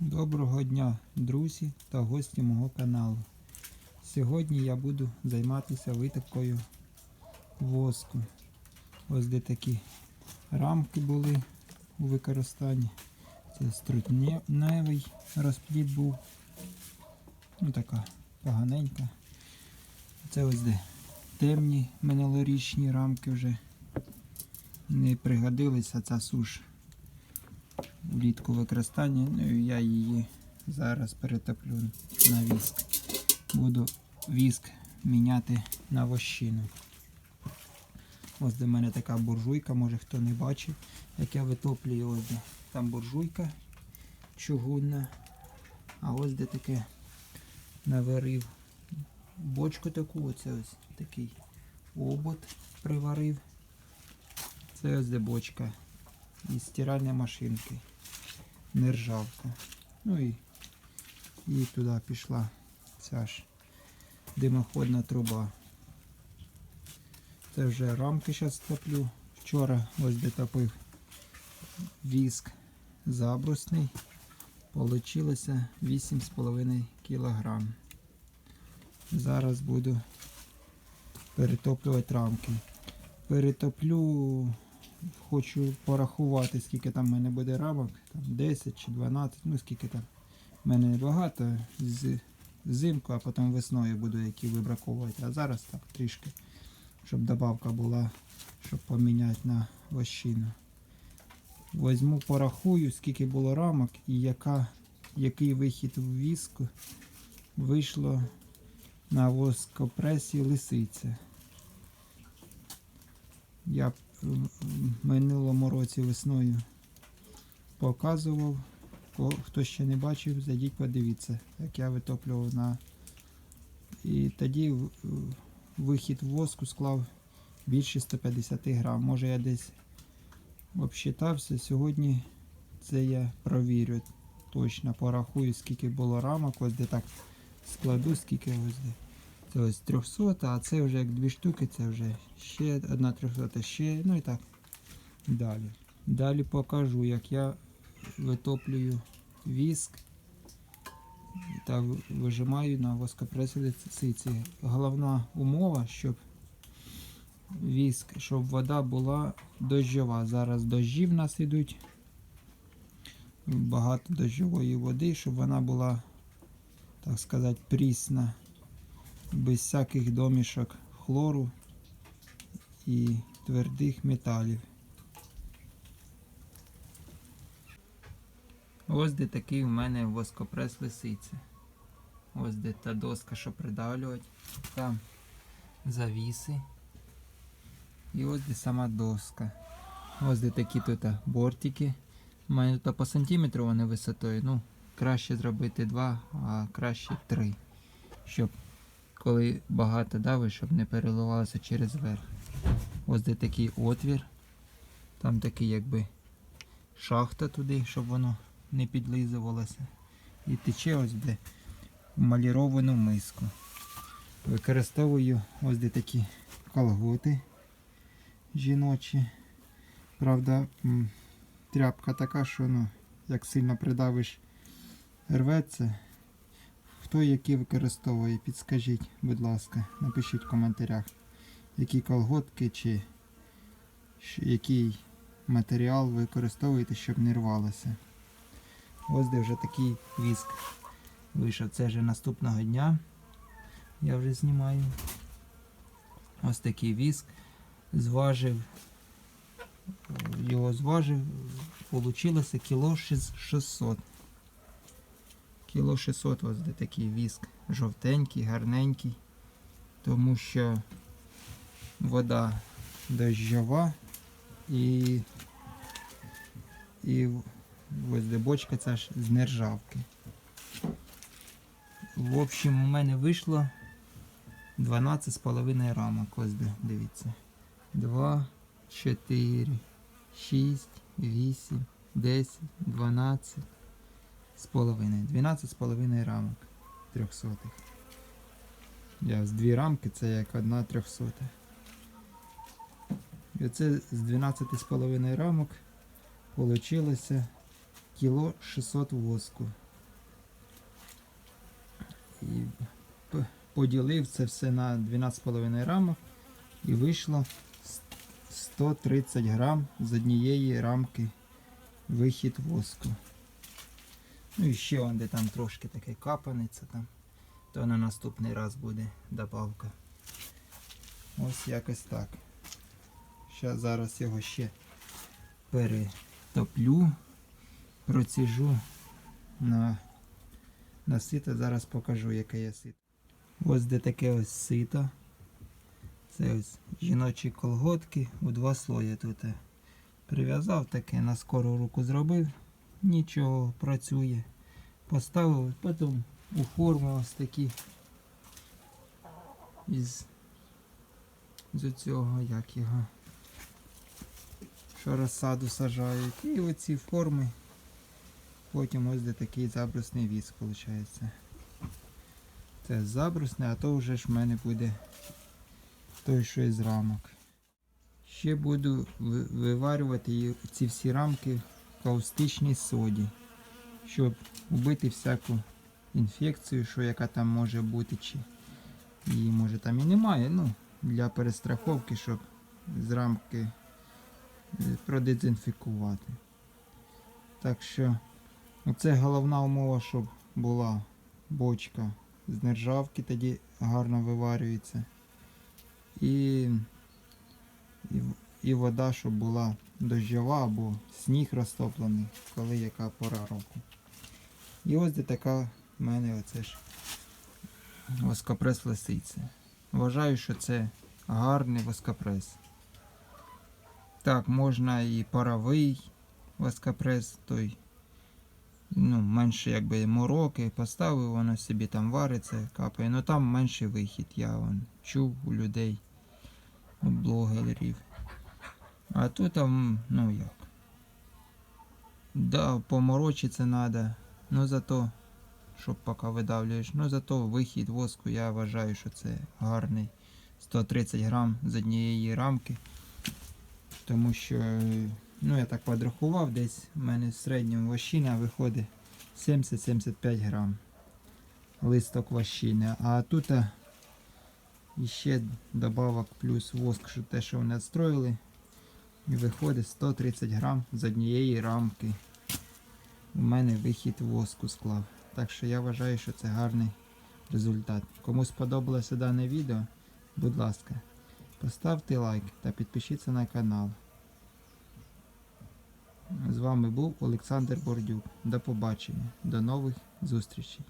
Доброго дня, друзі та гості мого каналу. Сьогодні я буду займатися витопкою воску. Ось де такі рамки були у використанні. Це струтневий розплід був. Ну така поганенька. Це ось де темні минулорічні рамки вже не пригодилися ця суш влітку використання. Ну і я її зараз перетоплю на віск. Буду віск міняти на вощину. Ось до мене така буржуйка, може хто не бачив, як я витоплюю ось де. Там буржуйка чугунна. А ось де таке наварив бочку таку, оце ось такий обод приварив. Це ось де бочка із стиральної машинки. Нержавка. Ну і, і туди пішла ця ж димоходна труба. Це вже рамки зараз топлю. Вчора ось де топив віск забрусний. Получилося 8,5 кг. Зараз буду перетоплювати рамки. Перетоплю хочу порахувати, скільки там в мене буде рамок, там 10 чи 12, ну скільки там. В мене небагато з взимку, а потім весною буду які вибраковувати. А зараз так трішки, щоб добавка була, щоб поміняти на вощину. Возьму, порахую, скільки було рамок і яка, який вихід в віску вийшло на воскопресі лисиця. Я в минулому році весною показував. Хто ще не бачив, зайдіть подивіться, як я витоплював на. І тоді вихід воску склав більше 150 грам. Може я десь обсчитався. Сьогодні це я провірю. Точно порахую, скільки було рамок, ось де так складу, скільки ось де. Це ось 300, а це вже як дві штуки, це вже ще одна 300, ще, ну і так далі. Далі покажу, як я витоплюю віск та вижимаю на воскопресі лисиці. Головна умова, щоб віск, щоб вода була дощова. Зараз дощі в нас йдуть. Багато дощової води, щоб вона була, так сказати, прісна без всяких домішок хлору і твердих металів. Ось де такий у мене воскопрес лисиці. Ось де та доска, що придавлювати. Там завіси. І ось де сама доска. Ось де такі тут бортики. У мене тут по сантиметру вони висотою. Ну, краще зробити два, а краще три. Щоб коли багато давиш, щоб не переливалося через верх. Ось де такий отвір. Там такий якби шахта туди, щоб воно не підлизувалося. І тече ось де в маліровану миску. Використовую ось де такі колготи жіночі. Правда, тряпка така, що ну, як сильно придавиш, рветься. Хто які використовує, підскажіть, будь ласка, напишіть в коментарях, які колготки чи який матеріал ви використовуєте, щоб не рвалося. Ось де вже такий віск вийшов. Це вже наступного дня. Я вже знімаю. Ось такий віск. Зважив, його зважив, получилося кіло шіс- 600. Кіло 600 ось де такий віск. Жовтенький, гарненький. Тому що вода дощова і, і ось де бочка ця ж з нержавки. В общем, у мене вийшло 12,5 рамок. Ось де, дивіться. 2, 4, 6, 8, 10, 12 з половиною. 12 з половиною рамок трьохсотих. Я з дві рамки це як одна трьохсота. І оце з 12 з половиною рамок получилося кіло 600 воску. і поділив це все на 12,5 рамок і вийшло 130 грам з однієї рамки вихід воску. Ну і ще де там трошки таке капаниця там, то на наступний раз буде добавка. Ось якось так. Щас зараз його ще перетоплю, проціжу на, на сито. Зараз покажу, яке є сито. Ось де таке ось сито. Це ось жіночі колготки у два слої тут. Прив'язав таке, на скору руку зробив. Нічого, працює. Поставив, потім у ось такі із, з цього, як його, що розсаду сажають. І оці форми. Потім ось де такий забрусний віск виходить. Це забрусний, а то вже ж в мене буде той, що із рамок. Ще буду виварювати ці всі рамки каустичній соді, щоб вбити всяку інфекцію, що яка там може бути, чи її може там і немає. Ну, для перестраховки, щоб з рамки е, продезінфікувати. Так що оце головна умова, щоб була бочка з нержавки, тоді гарно виварюється. І, і, і вода, щоб була дощова або сніг розтоплений, коли яка пора року. І ось де така в мене оце ж воскопрес лисиці. Вважаю, що це гарний воскопрес. Так, можна і паровий воскопрес, той ну, менше якби мороки, поставив, воно собі там вариться, капає, ну там менший вихід, я вон, чув у людей, у блогерів. А тут там, ну як. Да, поморочиться треба, ну зато, щоб поки видавлюєш, ну зато вихід воску, я вважаю, що це гарний. 130 грам з однієї рамки. Тому що, ну я так подрахував, десь в мене в середньому вощина виходить 70-75 грам листок вощини. А тут а, іще добавок плюс воск, що те, що вони відстроїли. І виходить 130 грам з однієї рамки. У мене вихід воску склав. Так що я вважаю, що це гарний результат. Кому сподобалося дане відео, будь ласка, поставте лайк та підпишіться на канал. З вами був Олександр Бордюк. До побачення. До нових зустрічей.